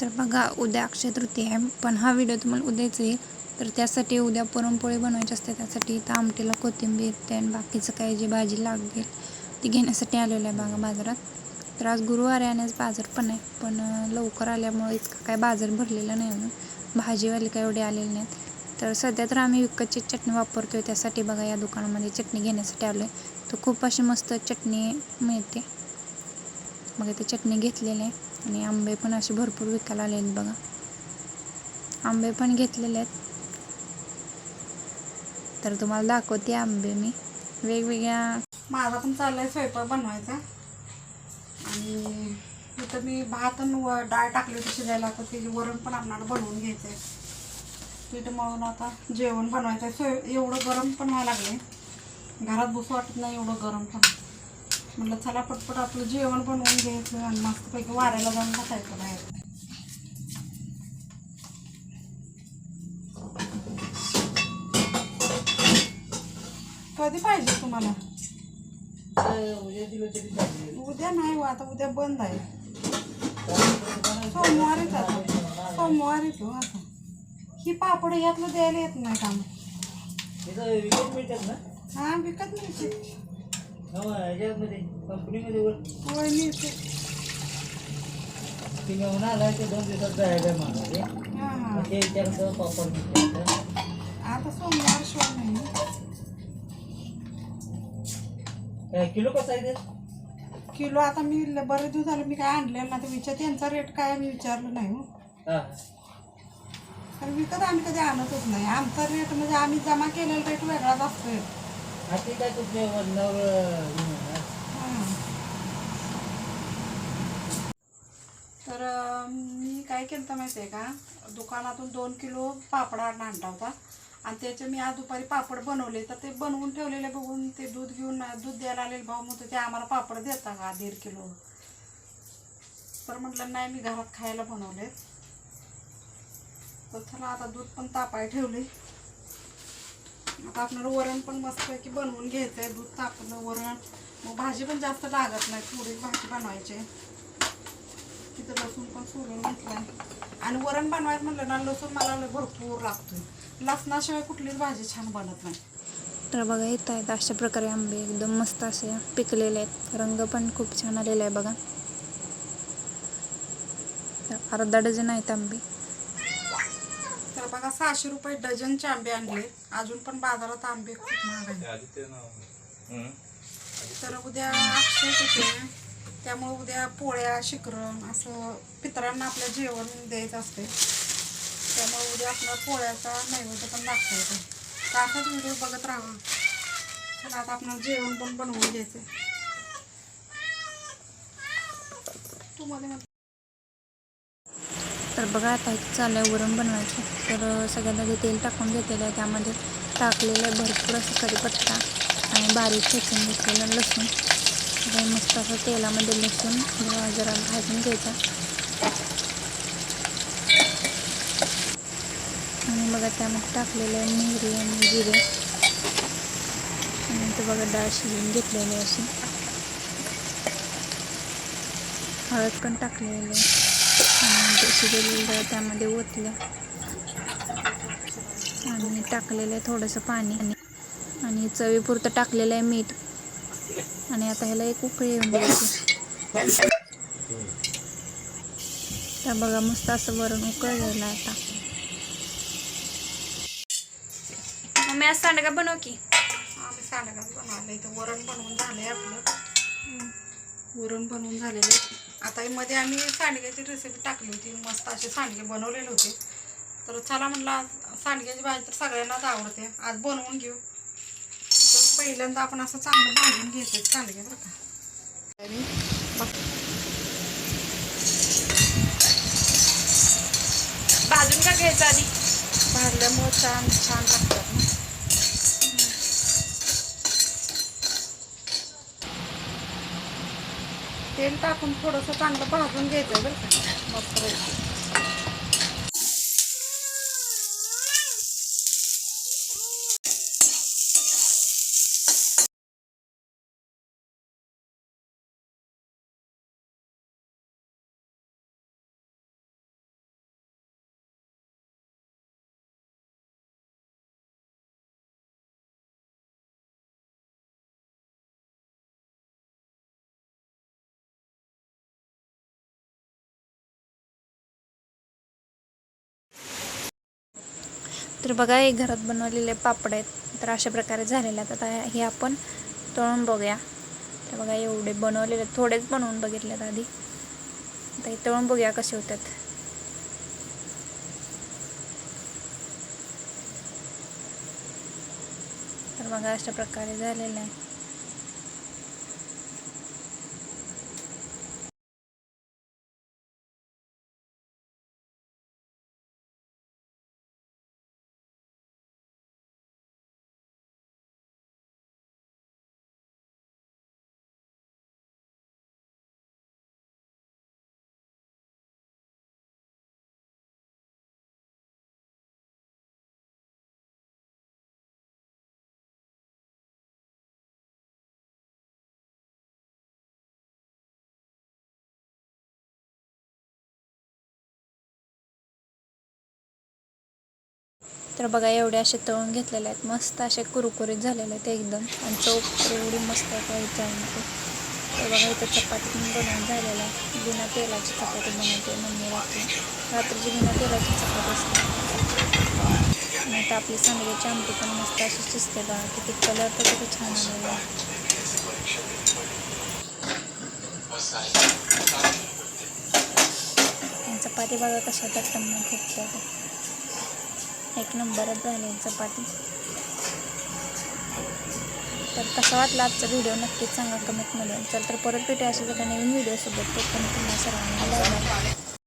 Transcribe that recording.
तर बघा उद्या अक्षय तृतीय आहे. पण हा व्हिडिओ तुम्हाला उद्याच येईल तर त्यासाठी उद्या पुरणपोळी बनवायची असते. त्यासाठी इथं आमटीला कोथिंबीर ते आणि बाकीचं काही जे भाजी लागेल ती घेण्यासाठी आलेलं आहे बघा बाजारात. तर आज गुरुवार आहे आणि आज बाजार पण आहे. पण लवकर आल्यामुळे इतकं काय बाजार भरलेला नाही अजून. भाजीवाले काय एवढे आलेले नाहीत. तर सध्या तर आम्ही विकतची चटणी वापरतोय. त्यासाठी बघा या दुकानामध्ये चटणी घेण्यासाठी आलो आहे तर खूप अशी मस्त चटणी मिळते. बघा ते चटणी घेतलेली आहे. आणि आंबे पण असे भरपूर विकायला आले आहेत बघा. आंबे पण घेतलेले आहेत. तर तुम्हाला दाखवते आंबे मी. वेगवेगळ्या माझा पण चाललाय स्वयंपाक बनवायचा. आणि इथं मी भात आणि व डाळ टाकली होती शिजायला. तर त्याची वरण पण आपणाला बनवून घ्यायचं आहे पीठ मळून आता जेवण बनवायचं आहे सोय एवढं गरम पण व्हायला लागले घरात बसू वाटत नाही एवढं गरम पण. म्हटलं चला पटपट आपलं जेवण बनवून घ्यायचं आणि मस्तपैकी वाऱ्याला जाऊन बसायचं बाहेर. कधी पाहिजे तुम्हाला? उद्या नाही हो आता उद्या बंद आहे. सोमवारीच आता सोमवारीच हो आता. ही पापड यातलं द्यायला येत नाही काम. हा विकत मिळते कंपनीमध्ये वर. होय मिळते ती घेऊन आला ते दोन दिवसात जायला मागे हा हा. ते विचारतं पापड आता सोमवार शिवाय नाही. काय किलो कसं आहे ते? किलो आता मी बरेच दिवस झाले मी काय आणलेलं ना तर विचार त्यांचा रेट काय मी विचारलं नाही हो. हा. कारण विकत आम्ही कधी आणतच नाही. आमचा रेट म्हणजे आम्ही जमा केलेला रेट वेगळाच असतोय. काय तर मी काय केलं तर माहिती आहे का? दुकानातून दोन किलो पापड आणला होता. आणि त्याचे मी आज दुपारी पापड बनवले. तर ते बनवून ठेवलेले बघून ते दूध घेऊन दूध द्यायला आलेले भाऊ मग ते आम्हाला पापड देता का? दीड किलो. तर म्हटलं नाही मी घरात खायला बनवले तर चला आता दूध पण तापाय ठेवले. आता आपल्याला वरण पण मस्तपैकी बनवून घ्यायचं आहे दूध तापलं वरण. मग भाजी पण जास्त लागत नाही थोडी भाजी बनवायची. आहे. तिथं लसूण पण सोलून घेतलाय. आणि वरण बनवायचं म्हणलं ना लसूण मला भरपूर लागतोय. लसणाशिवाय कुठलीच भाजी छान बनत नाही. तर बघा येत आहेत अशा प्रकारे आंबे एकदम मस्त असे पिकलेले आहेत. रंग पण खूप छान आलेला आहे बघा. तर अर्धा डझन आहेत आंबे. बघा सहाशे रुपये डझनचे आंबे आणले. अजून पण बाजारात आंबे खूप महाग आहे तर उद्या अक्षय तिथे त्यामुळे उद्या पोळ्या शिकरण असं पितरांना आपल्या जेवण द्यायचं असते. त्यामुळे उद्या आपल्या पोळ्याचा नैवेद्य पण दाखवता. येतो तर असाच व्हिडिओ बघत राहा. चला आता आपल्याला जेवण पण बनवून घ्यायचं तू मध्ये मध्ये तर बघा आता इथे चालू आहे वरण बनवायचं. तर सगळ्यात आधी तेल टाकून घेतलेलं आहे त्यामध्ये टाकलेलं आहे भरपूर असं कढीपत्ता आणि बारीक ठेचून घेतलेलं लसूण. तर मस्त असं तेलामध्ये लसूण जरा भाजून घ्यायचा. आणि बघा त्यामध्ये टाकलेलं आहे मोहरी आणि जिरे. आणि ते बघा डाळ शिजून घेतलेली आहे अशी. हळद पण टाकलेली आहे. आणि ते शिजवलेलं त्यामध्ये ओतलं. आणि टाकलेलं आहे थोडंसं पाणी. आणि आणि चवीपुरतं टाकलेलं आहे मीठ. आणि आता ह्याला एक उकळी येऊन द्यायची. तर बघा मस्त असं वरण उकळ गेलं आता. मम्मी आज सांडगा बनव की. आम्ही सांडगाच बनवलं इथं वरण बनवून झालंय आपलं. वरण बनवून झालेलं आहे. आता मध्ये आम्ही सांडग्याची रेसिपी टाकली होती. मस्त असे सांडगे बनवलेले होते. तर चला म्हटलं सांडग्याची भाजी तर सगळ्यांनाच आवडते. आज बनवून घेऊ. तर पहिल्यांदा आपण असं चांगलं भाजून घ्यायचं सांडगे बरं का. आणि भाजून का घ्यायचं आधी? भाजल्यामुळं छान छान लागतात तेल टाकून थोडंसं चांगलं भाजून घ्यायचं बरं का. मस्त तर बघा हे घरात बनवलेले पापड आहेत. तर अशा प्रकारे झालेले आहेत. आता हे आपण तळून बघूया. तर बघा एवढे बनवलेले आहेत. थोडेच बनवून बघितलेत आधी. आता हे तळून बघूया कसे होतात. तर बघा अशा प्रकारे झालेलं आहे. तर बघा एवढे असे तळून घेतलेले आहेत. मस्त असे कुरकुरीत झालेले आहेत एकदम. आणि चौक एवढी मस्त आहे काही नको तर बघा इथं चपाती पण बनवून झालेला आहे. बिना तेलाची चपाती बनवते मम्मी रात्री. रात्रीची बिना तेलाची चपाती असते. नाही तर आपली सांगलीची आमटी पण मस्त अशी शिजते बघा. किती कलर तर किती छान आलेला आहे. चपाती बघा कशा तर टम्मा खूप एक नंबरच झाली चपाती. तर कसा वाटला आजचा व्हिडिओ नक्कीच सांगा कमेंटमध्ये चल तर परत भेटूया अशाच एका नवीन व्हिडिओसोबत तो पण तुम्हाला सर्वांना